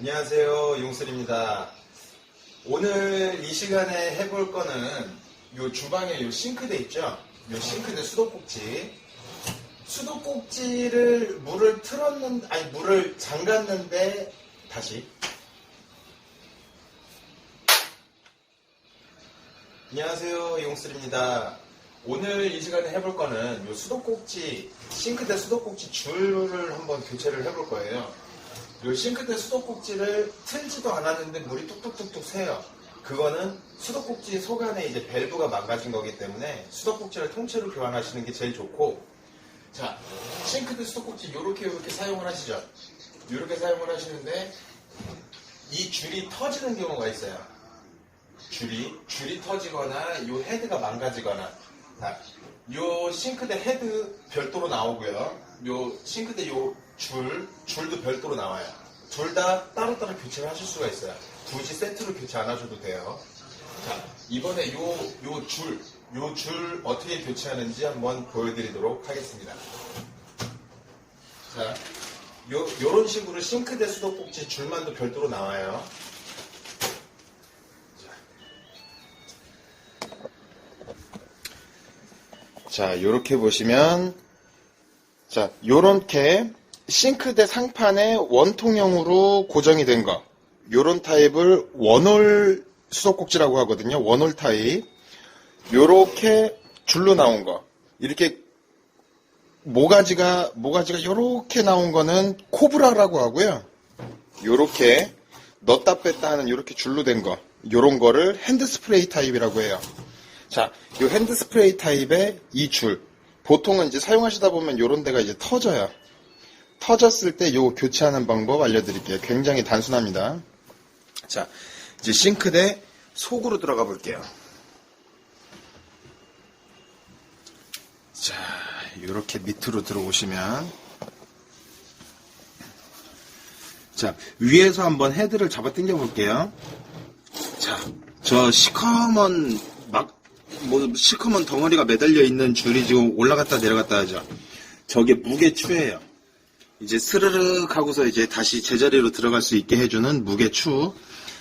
안녕하세요. 용슬입니다. 오늘 이 시간에 해볼 거는 요 주방에 요 싱크대 있죠? 요 싱크대 수도꼭지. 수도꼭지를 물을 틀었는, 아니, 물을 잠갔는데, 다시. 안녕하세요. 용슬입니다. 오늘 이 시간에 해볼 거는 요 수도꼭지, 싱크대 수도꼭지 줄을 한번 교체를 해볼 거예요. 요 싱크대 수도꼭지를 틀지도 않았는데 물이 뚝뚝뚝뚝 새요. 그거는 수도꼭지 속 안에 이제 밸브가 망가진 거기 때문에 수도꼭지를 통째로 교환하시는 게 제일 좋고 자 싱크대 수도꼭지 요렇게 요렇게 사용을 하시죠. 요렇게 사용을 하시는데 이 줄이 터지는 경우가 있어요. 줄이 줄이 터지거나 요 헤드가 망가지거나 자, 요 싱크대 헤드 별도로 나오고요. 요 싱크대 요 줄, 줄도 별도로 나와요. 둘 다 따로따로 교체를 하실 수가 있어요. 굳이 세트로 교체 안 하셔도 돼요. 자, 이번에 요, 요 줄, 요 줄 어떻게 교체하는지 한번 보여드리도록 하겠습니다. 자, 요, 요런 식으로 싱크대 수도꼭지 줄만도 별도로 나와요. 자, 요렇게 보시면, 자, 요렇게 싱크대 상판에 원통형으로 고정이 된 거. 요런 타입을 원홀 수도꼭지라고 하거든요. 원홀 타입. 요렇게 줄로 나온 거. 이렇게 모가지가, 모가지가 요렇게 나온 거는 코브라라고 하고요. 요렇게 넣었다 뺐다 하는 요렇게 줄로 된 거. 요런 거를 핸드 스프레이 타입이라고 해요. 자, 요 핸드 스프레이 타입의 이 줄. 보통은 이제 사용하시다 보면 요런 데가 이제 터져요. 터졌을 때 요 교체하는 방법 알려드릴게요. 굉장히 단순합니다. 자, 이제 싱크대 속으로 들어가 볼게요. 자, 요렇게 밑으로 들어오시면 자, 위에서 한번 헤드를 잡아 당겨 볼게요. 자, 저 시커먼 막, 뭐, 시커먼 덩어리가 매달려 있는 줄이 지금 올라갔다 내려갔다 하죠. 저게 무게추예요. 이제 스르륵 하고서 이제 다시 제자리로 들어갈 수 있게 해주는 무게추.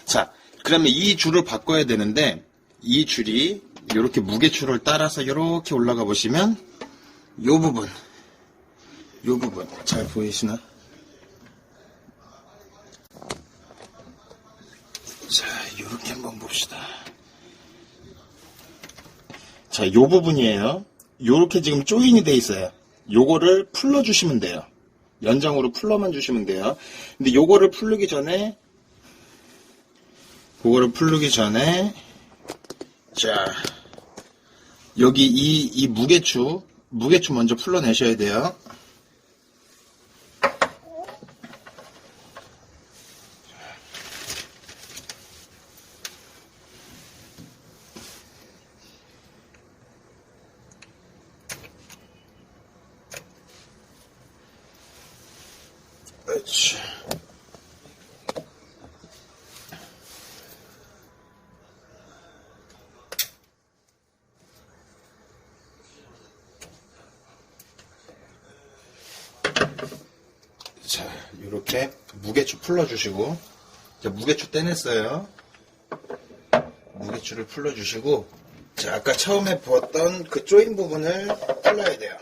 자, 그러면 이 줄을 바꿔야 되는데, 이 줄이 이렇게 무게추를 따라서 이렇게 올라가 보시면, 요 부분, 요 부분, 잘 보이시나? 자, 이렇게 한번 봅시다. 자, 요 부분이에요. 요렇게 지금 조인이 돼 있어요. 요거를 풀러주시면 돼요. 연장으로 풀러만 주시면 돼요. 근데 요거를 풀르기 전에, 그거를 풀르기 전에, 자, 여기 이, 이 무게추, 무게추 먼저 풀러내셔야 돼요. 이렇게 무게추 풀러주시고, 자, 무게추 떼냈어요. 무게추를 풀러주시고, 자, 아까 처음에 부었던 그 조인 부분을 풀러야 돼요.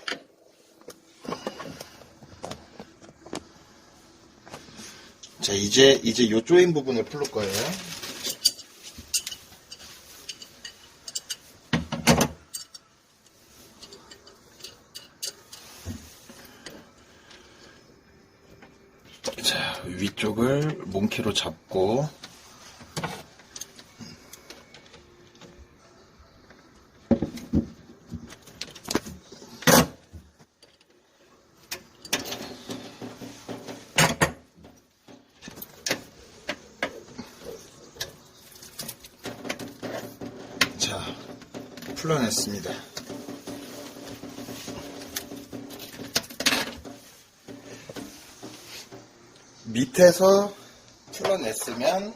자, 이제, 이제 요 조인 부분을 풀을 거예요. 자, 위쪽을 몽키로 잡고, 자, 풀어냈습니다. 밑에서 풀어냈으면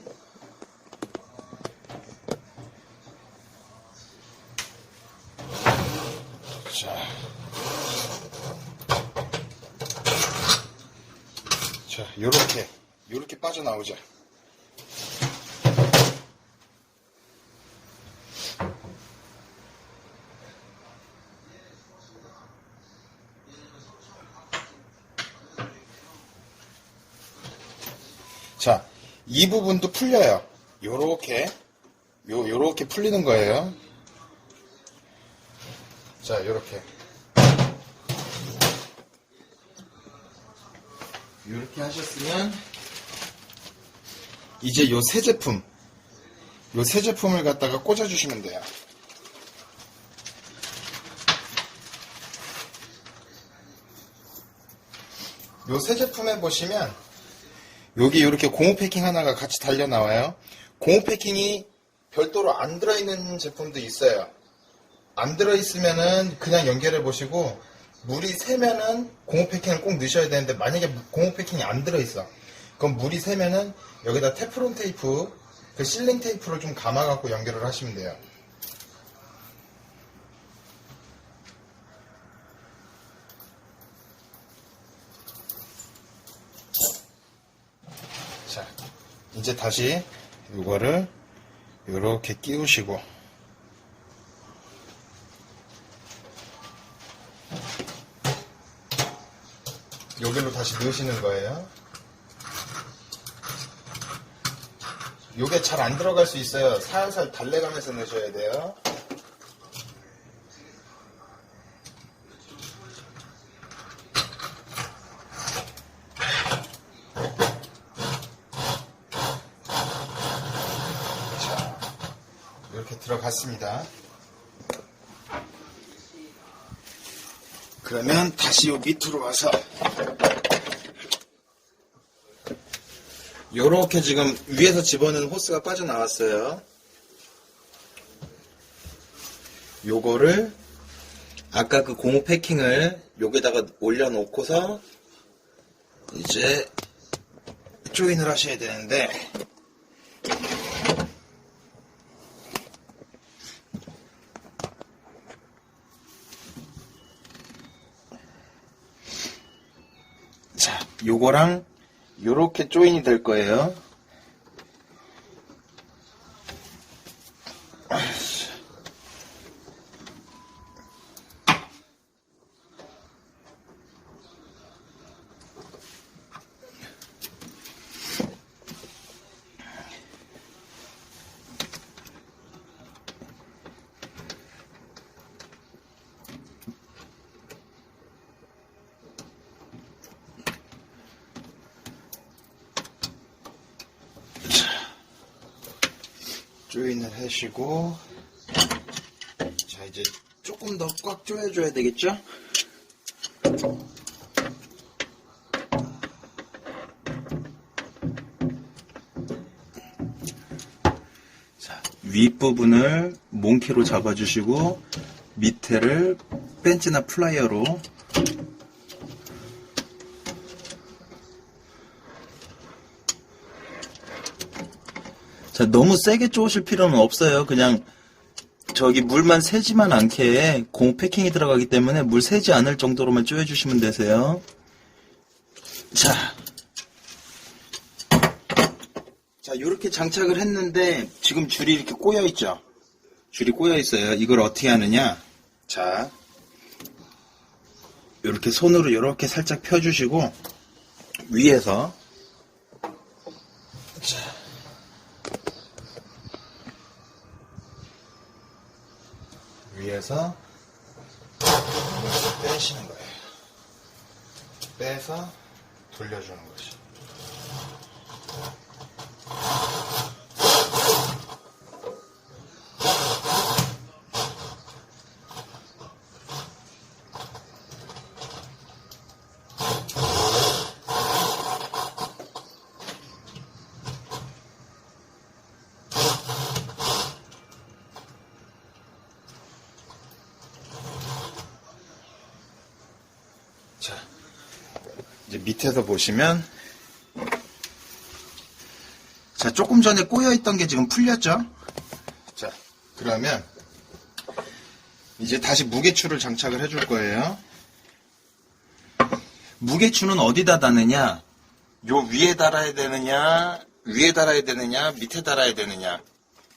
자, 자, 요렇게 이렇게 빠져나오죠. 자, 이 부분도 풀려요. 요렇게, 요, 요렇게 풀리는 거예요. 자, 요렇게. 요렇게 하셨으면, 이제 요 새 제품, 요 새 제품을 갖다가 꽂아 주시면 돼요. 요 새 제품에 보시면, 여기 이렇게 고무 패킹 하나가 같이 달려 나와요. 고무 패킹이 별도로 안 들어있는 제품도 있어요. 안 들어있으면은 그냥 연결해 보시고 물이 새면은 고무 패킹을 꼭 넣으셔야 되는데 만약에 고무 패킹이 안 들어있어. 그럼 물이 새면은 여기다 테프론 테이프, 그 실링 테이프를 좀 감아갖고 연결을 하시면 돼요. 자, 이제 다시 이거를 이렇게 끼우시고 여기로 다시 넣으시는 거예요. 요게 잘 안 들어갈 수 있어요. 살살 달래가면서 넣으셔야 돼요. 자, 들어갔습니다. 그러면 다시 요 밑으로 와서 요렇게 지금 위에서 집어넣은 호스가 빠져나왔어요. 요거를 아까 그 고무 패킹을 여기다가 올려놓고서 이제 조인을 하셔야 되는데 자, 요거랑 요렇게 조인이 될 거예요. 조인을 하시고 자 이제 조금 더 꽉 조여줘야 되겠죠? 자 윗부분을 몽키로 잡아주시고 밑에를 벤치나 플라이어로 자, 너무 세게 쪼으실 필요는 없어요. 그냥 저기 물만 새지만 않게 공 패킹이 들어가기 때문에 물 새지 않을 정도로만 쪼여주시면 되세요. 자. 자, 이렇게 장착을 했는데 지금 줄이 이렇게 꼬여 있죠? 줄이 꼬여 있어요. 이걸 어떻게 하느냐? 자. 이렇게 손으로 이렇게 살짝 펴주시고 위에서 자. 위에서 이렇게 빼시는 거예요. 빼서 돌려주는 거죠. 자, 이제 밑에서 보시면, 자, 조금 전에 꼬여있던 게 지금 풀렸죠? 자, 그러면, 이제 다시 무게추를 장착을 해줄 거예요. 무게추는 어디다 다느냐? 요 위에 달아야 되느냐, 위에 달아야 되느냐, 밑에 달아야 되느냐.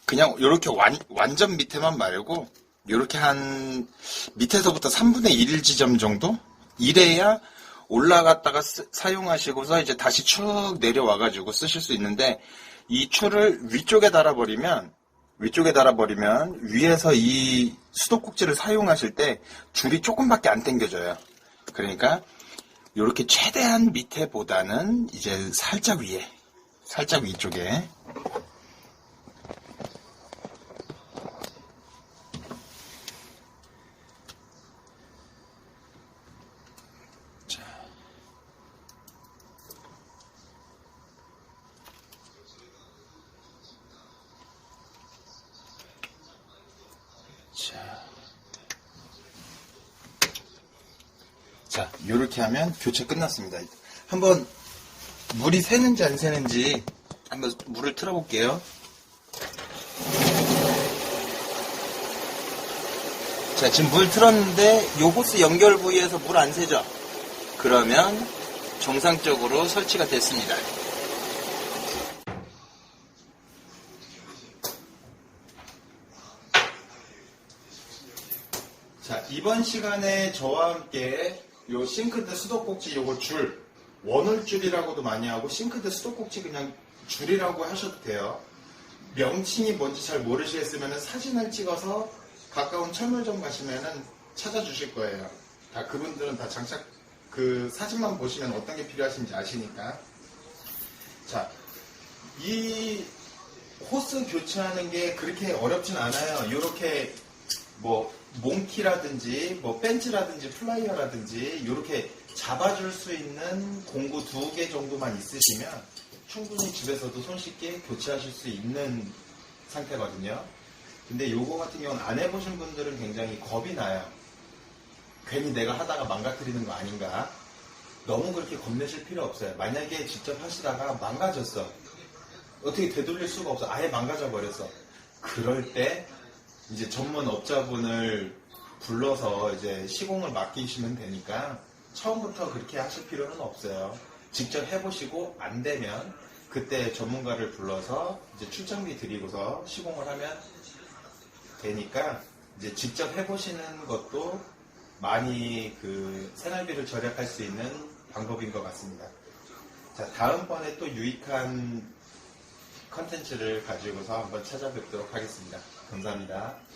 그냥 요렇게 완, 완전 밑에만 말고, 요렇게 한, 밑에서부터 3분의 1 지점 정도? 이래야 올라갔다가 쓰- 사용하시고서 이제 다시 쭉 내려와가지고 쓰실 수 있는데, 이 줄을 위쪽에 달아버리면, 위쪽에 달아버리면, 위에서 이 수도꼭지를 사용하실 때 줄이 조금밖에 안 당겨져요. 그러니까, 요렇게 최대한 밑에보다는 이제 살짝 위에, 살짝 위쪽에. 자. 자. 자, 요렇게 하면 교체 끝났습니다. 한번 물이 새는지 안 새는지 한번 물을 틀어볼게요. 자, 지금 물 틀었는데 요 호스 연결 부위에서 물 안 새죠? 그러면 정상적으로 설치가 됐습니다. 자, 이번 시간에 저와 함께 요 싱크대 수도꼭지 요거 줄, 원울줄이라고도 많이 하고 싱크대 수도꼭지 그냥 줄이라고 하셔도 돼요. 명칭이 뭔지 잘 모르시겠으면 사진을 찍어서 가까운 철물점 가시면은 찾아주실 거예요. 다 그분들은 다 장착 그 사진만 보시면 어떤 게 필요하신지 아시니까. 자, 이 호스 교체하는 게 그렇게 어렵진 않아요. 이렇게 뭐 몽키라든지 뭐 벤치라든지 플라이어라든지 이렇게 잡아줄 수 있는 공구 두 개 정도만 있으시면 충분히 집에서도 손쉽게 교체하실 수 있는 상태거든요. 근데 요거 같은 경우는 안 해보신 분들은 굉장히 겁이 나요. 괜히 내가 하다가 망가뜨리는 거 아닌가. 너무 그렇게 겁내실 필요 없어요. 만약에 직접 하시다가 망가졌어. 어떻게 되돌릴 수가 없어. 아예 망가져 버렸어. 그럴 때 이제 전문 업자분을 불러서 이제 시공을 맡기시면 되니까 처음부터 그렇게 하실 필요는 없어요. 직접 해보시고 안 되면 그때 전문가를 불러서 이제 출장비 드리고서 시공을 하면 되니까 이제 직접 해보시는 것도 많이 그 생활비를 절약할 수 있는 방법인 것 같습니다. 자, 다음번에 또 유익한 컨텐츠를 가지고서 한번 찾아뵙도록 하겠습니다. 감사합니다.